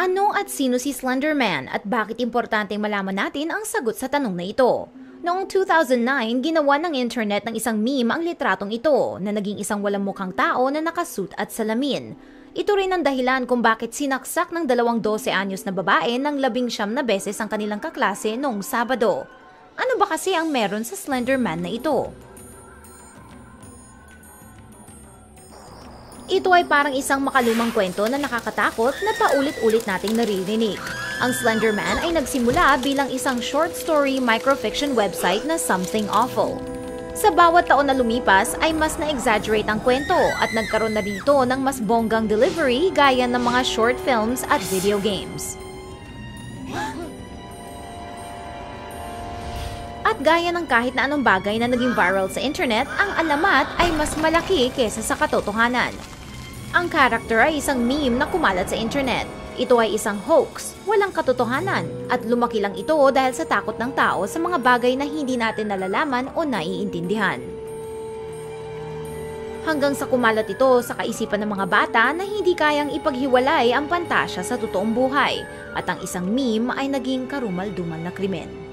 Ano at sino si Slenderman at bakit importanteng malaman natin ang sagot sa tanong na ito? Noong 2009, ginawa ng internet ng isang meme ang litratong ito na naging isang walang mukhang tao na nakasuit at salamin. Ito rin ang dahilan kung bakit sinaksak ng dalawang 12 anyos na babae ng labing siyam na beses ang kanilang kaklase noong Sabado. Ano ba kasi ang meron sa Slenderman na ito? Ito ay parang isang makalumang kwento na nakakatakot na paulit-ulit nating naririnig. Ang Slender Man ay nagsimula bilang isang short story microfiction website na Something Awful. Sa bawat taon na lumipas ay mas na-exaggerate ang kwento at nagkaroon na rito ng mas bonggang delivery gaya ng mga short films at video games. At gaya ng kahit na anong bagay na naging viral sa internet, ang alamat ay mas malaki kesa sa katotohanan. Ang character ay isang meme na kumalat sa internet. Ito ay isang hoax, walang katotohanan, at lumaki lang ito dahil sa takot ng tao sa mga bagay na hindi natin nalalaman o naiintindihan. Hanggang sa kumalat ito sa kaisipan ng mga bata na hindi kayang ipaghiwalay ang pantasya sa totoong buhay, at ang isang meme ay naging karumal-dumal na krimen.